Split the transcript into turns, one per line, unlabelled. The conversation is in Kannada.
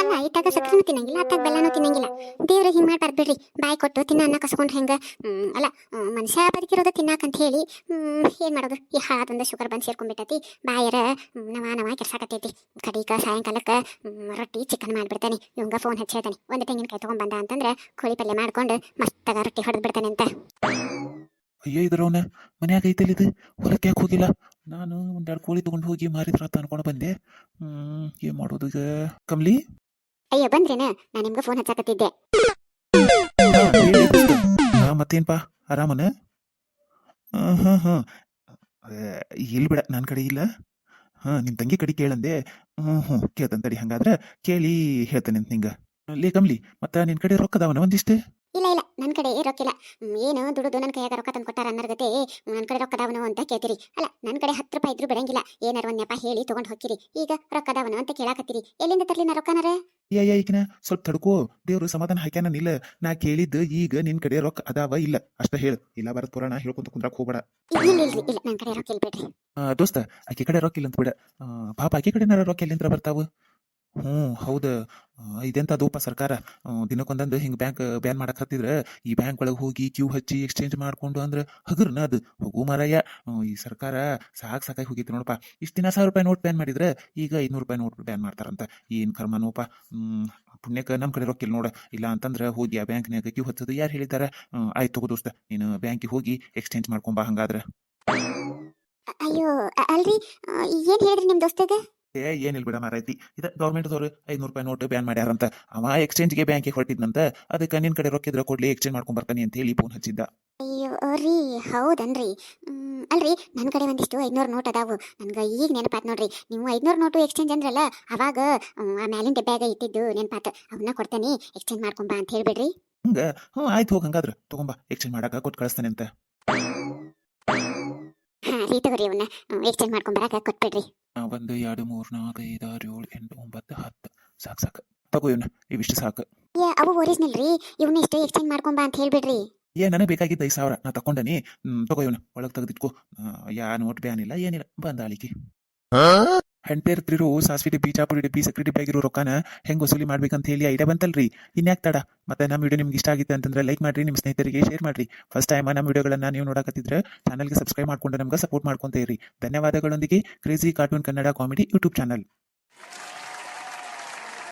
ಅಲ್ಲ ಇತ್ತಾಗ ಸಕ್ಕರೆನೂ ತಿನ್ನಂಗಿಲ್ಲ ಅತ್ತಾಗ ಬೆಲ್ಲನೂ ತಿನ್ನಂಗಿಲ್ಲ. ದೇವ್ರಿಗೆ ಹಿಂಗೆ ಮಾಡ್ಬಾರ್ದು ಬಿಡ್ರಿ ಬಾಯಿ ಕೊಟ್ಟು ತಿನ್ನ, ಅನ್ನ ಕಸ್ಕೊಂಡು ಹೆಂಗೆ? ಅಲ್ಲ ಮನುಷ್ಯ ಬದುಕಿರೋದು ತಿನ್ನಾಕಂತ ಹೇಳಿ ಏನು ಮಾಡೋದು? ಈ ಹಾಳಾದಂದ ಶುಗರ್ ಬಂದು ಸೇರ್ಕೊಂಡ್ಬಿಟ್ಟತಿ ಬಾಯರ ನವ ನವ ಕೆಡ್ಸಾಕತ್ತೈತಿ ಕಡೀಕ, ಸಾಯಂಕಾಲಕ್ಕೆ ರೊಟ್ಟಿ ಚಿಕನ್ ಮಾಡಿಬಿಡ್ತಾನೆ. ಇವಂಗ ಫೋನ್ ಹಚ್ಚಿ ಹೇಳ್ತಾನೆ ಒಂದು ತೆಂಗಿನಕಾಯಿ ತೊಗೊಂಬಂದ ಅಂತಂದ್ರೆ ಕೋಳಿ ಪಲ್ಯ ಮಾಡ್ಕೊಂಡು ಮಸ್ತಾಗ ರೊಟ್ಟಿ ಹೊಡೆದು ಬಿಡ್ತಾನೆ ಅಂತ.
ಅಯ್ಯೋ ಇದ್ರವನ ಮನ್ಯಾಗ ಇದು? ಹೊಲಕ್ಕೆ ಯಾಕೆ ಹೋಗಿಲ್ಲ? ನಾನು ಒಂದೆರಡು ಕೋಳಿ ತಗೊಂಡು ಹೋಗಿ ಮಾರಿದ್ರ ಅಂತ ಅನ್ಕೊಂಡು ಬಂದೆ. ಹ್ಮ್ ಏನ್ ಮಾಡೋದು ಈಗ? ಕಮ್ಲಿ?
ಅಯ್ಯ ಬಂದ್ರೇನ? ನಾನು ನಿಮ್ಗೆ ಫೋನ್ ಹಚ್ಚಾಕತ್ತಿದ್ದೆ.
ಹಾ, ಮತ್ತೇನ್ಪಾ? ಆರಾಮನ? ಹಾ ಹಾ ಇಲ್ಲಿ ಬಿಡ ನನ್ನ ಕಡೆ ಇಲ್ಲ. ಹಾ ನಿಮ್ಮ ತಂಗಿ ಕಡೆ ಕೇಳಂದೆ. ಹ್ಞೂ ಹ್ಞೂ ಕೇಳ್ತಾನೆ ತಡಿ ಹಂಗಾದ್ರೆ ಕೇಳಿ ಹೇಳ್ತಾನೆ ಅಂತ ನಿಂಗೆ. ಲೇ ಕಮ್ಲಿ ಮತ್ತೆ ನಿನ್ ಕಡೆ ರೊಕ್ಕದವನ ಒಂದಿಷ್ಟು?
ಇಲ್ಲ ಇಲ್ಲ. ನನ್ನ ಕಡೆ ರೊಕ್ಕಿಲ್ಲ. ಏನು ದುಡುದು ನನ್ನ ಕೈಯಾಗ ರೊಕ್ಕ ತಂದು ಕೊಟ್ಟಾರ ಅನ್ನರ್ಗತೆ ನನ್ನ ಕಡೆ ರೊಕ್ಕದವನು ಅಂತ ಕೇಳ್ತೀರಿ. ಅಲ್ಲ ನನ್ನ ಕಡೆ ಹತ್ತು ರೂಪಾಯಿ ಇದ್ರೂ ಬಿಡಂಗಿಲ್ಲ. ಏನಾರ ಒಂದ್ ನೆಪ ಹೇಳಿ ತಗೊಂಡ್ ಹೋಗ್ತೀರಿ. ಈಗ ರೊಕ್ಕದವನು ಅಂತ ಕೇಳಾಕತ್ತೀರಿ. ಎಲ್ಲಿಂದ ತರ್ಲಿ ನಾ ರೊಕ್ಕನಾರ
ಯಾ ಈಗಿನ ಸ್ವಲ್ಪ ತಡ್ಕೋ. ದೇವ್ರು ಸಮಾಧಾನ ಹಾಕ್ಯಾನ ನಿಲ್ಲ. ನಾ ಕೇಳಿದ್ದು ಈಗ ನಿನ್ ಕಡೆ ರೊಕ್ಕ ಅದಾವ ಇಲ್ಲ. ಅಷ್ಟ ಹೇಳು. ಇಲ್ಲ ಬರತ್ ಪುರಾಣ ಹೇಳ್ಕೊಂತ ಕುಂದ್ರಕ್ ಹೋಗ್ಬೇಡ.
ಇಲ್ಲ ಇಲ್ರಿ ಇಲ್ಲ ನನ್ನ ಕಡೆ ರೊಕ್ಕ ಇಲ್ಲ ಬಿಡ್ರಿ
ಆ, ದೋಸ್ತ ಆಕೆ ಕಡೆ ರೊಕ್ಕ ಇಲ್ಲ ಅಂತ ಬಿಡ. ಆ, ಪಾಪ ಆಕೆ ಕಡೆ ರೊಕ್ಕ ಎಲ್ಲಿಂದ ಬರ್ತಾವು? ಹ್ಞೂ, ಹೌದು. ಅದೂಪ ಸರ್ಕಾರ? ದಿನಕ್ಕೊಂದಂದು ಹಿಂಗೆ ಬ್ಯಾಂಕ್ ಬ್ಯಾನ್ ಮಾಡಕ್ಕೆ ಹತ್ತಿದ್ರೆ ಈ ಬ್ಯಾಂಕ್ ಒಳಗೆ ಹೋಗಿ ಕ್ಯೂ ಹಚ್ಚಿ ಎಕ್ಸ್ಚೇಂಜ್ ಮಾಡ್ಕೊಂಡು ಅಂದ್ರೆ ಹಗುರ್ನ ಅದು. ಹೋಗು ಮಾರಾಯ. ಈ ಸರ್ಕಾರ ಸಾಕು ಸಾಕಾಗಿ ಹೋಗಿತ್ತು ನೋಡಪ್ಪ. ಇಷ್ಟು ದಿನ ಸಾವಿರ ರೂಪಾಯಿ ನೋಟ್ ಬ್ಯಾನ್ ಮಾಡಿದ್ರೆ ಈಗ ಐನೂರು ರೂಪಾಯಿ ನೋಟ್ ಬ್ಯಾನ್ ಮಾಡ್ತಾರಂತ. ಏನು ಕರ್ಮನೋಪ? ಪುಣ್ಯಕ್ಕೆ ನಮ್ಮ ಕಡೆ ರೊಕ್ಕಿಲ್ಲ ನೋಡ. ಇಲ್ಲ ಅಂತಂದ್ರೆ ಹೋಗಿ ಆ ಬ್ಯಾಂಕ್ನಾಗ ಕ್ಯೂ ಹಚ್ಚೋದು ಯಾರು ಹೇಳಿದ್ದಾರೆ? ಆಯ್ತು ತಗೋ ದೋಸ್ತ, ನೀನು ಬ್ಯಾಂಕಿಗೆ ಹೋಗಿ ಎಕ್ಸ್ಚೇಂಜ್ ಮಾಡ್ಕೊಂಬಾ ಹಂಗಾದ್ರೆ.
ಅಯ್ಯೋ ಅಲ್ರಿ ಏನ್ ಹೇಳಿದ್ರಿ ನಿಮ್ಮ ದೋಸ್ತಗ?
ಏ ಏನಿಲ್ಲ ಬಿಡ ಮಾರೈತಿ ಇದ ಗೌರ್ಮೆಂಟ್ದವ್ರು ಐನೂರು ರೂಪಾಯಿ ನೋಟ್ ಬ್ಯಾನ್ ಮಾಡ್ಯಾರಂತ. ಅವ ಎಕ್ಸ್ಚೇಂಜ್ಗೆ ಬ್ಯಾಂಕಿಗೆ ಹೊರಟಿದ್ನಂತ ಅದಕ್ಕೆ ನಿನ್ ಕಡೆ ರೊಕ್ಕಿದ್ರೆ ಕೊಡ್ಲಿ ಎಕ್ಸ್ಚೇಂಜ್ ಮಾಡ್ಕೊಂಡ್ ಬರ್ತಾನೆ ಅಂತ ಹೇಳಿ ಫೋನ್ ಹಚ್ಚಿದ್ದ.
ಅಯ್ಯೋ ರೀ ಹೌದನ್ರಿ. ಅಲ್ರಿ ನನ್ನ ಕಡೆ ಒಂದಿಷ್ಟು ಐದ್ನೂರು ನೋಟ್ ಅದಾವು. ನನ್ಗೆ ಈಗ ನೆನಪಾತ್ ನೋಡ್ರಿ. ನೀವು ಐದ್ನೂರು ನೋಟು ಎಕ್ಸ್ಚೇಂಜ್ ಅಂದ್ರಲ್ಲ ಅವಾಗ ಆ ಮ್ಯಾಲಿನ ಡಬ್ಬ್ಯಾಗ ಇಟ್ಟಿದ್ದು ನೆನಪಾತ್. ಅವನ್ನ ಕೊಡ್ತೇನೆ ಎಕ್ಸ್ಚೇಂಜ್ ಮಾಡ್ಕೊಂಬ ಅಂತ ಹೇಳ್ಬಿಡ್ರಿ.
ಹಂಗ? ಹ್ಞೂ ಆಯ್ತು ಹೋಗಿ ಹಂಗಾದ್ರೆ. ತಗೊಂಬಾ ಎಕ್ಸ್ಚೇಂಜ್ ಮಾಡಾಕ ಕೊಟ್ಟು ಕಳಿಸ್ತಾನೆ ಅಂತ.
ರೀ ತಗೋರಿ ಇವನ್ನ ಎಕ್ಸ್ಚೇಂಜ್ ಮಾಡ್ಕೊಂಬರಾಕ ಕೊಟ್ಬಿಡ್ರಿ.
ಆ, ಒಂದು ಎರಡು ಮೂರು ನಾಲ್ಕು ಐದು ಆರು ಏಳು ಎಂಟು ಒಂಬತ್ತು ಹತ್ತು. ಸಾಕು ಸಾಕು. ತಗೋ ಇವನ್ನ ಇವಿಷ್ಟು ಸಾಕು.
ಏ ಅವು ಒರಿಜಿನಲ್ ರೀ. ಇವನ್ನ ಇಷ್ಟು ಎಕ್ಸ್ಚೇಂಜ್ ಮಾಡ್ಕೊಂಬಾ ಅಂತ ಹೇಳ್ಬಿಡ್ರಿ.
ಏ ನನಗೆ ಬೇಕಾಗಿದ್ದ ಐದು ಸಾವಿರ. ನಾ ತಕೊಂಡನಿ ಹ್ಮ್, ತಗೋ ಇವನ್ನ ಒಳಗೆ ತೆಗೆದಿಟ್ಕೋ. ಯಾ ನೋಟ್ ಬ್ಯಾನ್ ಇಲ್ಲ ಏನಿಲ್ಲ. ಬಂದ ಹೆಂಡತಿರ್ತಿರು ಸಾಸ್ವಿ ಬೀಜಾಪುರಿ ಡಿಬ್ಬಿ ಡಬ್ಬಿ ಆಗಿರೋ ರೊಕ್ಕನ ಹೆಂಗ್ ವಸೂಲಿ ಮಾಡ್ಬೇಕಂತ ಹೇಳಿ ಐಡಿಯಾ ಬಂತಲ್ರಿ ಇನ್ಯಾಕ್ ತಡ? ಮತ್ತೆ ನಮ್ಮ ವಿಡಿಯೋ ನಿಮ್ಗೆ ಇಷ್ಟ ಆಗಿತ್ತು ಅಂತಂದ್ರೆ ಲೈಕ್ ಮಾಡಿರಿ ನಿಮ್ಮ ಸ್ನೇಹಿತರಿಗೆ ಶೇರ್ ಮಾಡ್ರಿ. ಫಸ್ಟ್ ಟೈಮ್ ನಮ್ಮ ವಿಡಿಯೋಗಳನ್ನ ನೀವು ನೋಡಕತ್ತಿದ್ರೆ ಚಾನಲ್ಗೆ ಸಬ್ಸ್ಕ್ರೈಬ್ ಮಾಡ್ಕೊಂಡು ನಮ್ಗೆ ಸಪೋರ್ಟ್ ಮಾಡ್ಕೊಂತ ಇರಿ. ಧನ್ಯವಾದಗಳೊಂದಿಗೆ crazy cartoon Kannada comedy YouTube channel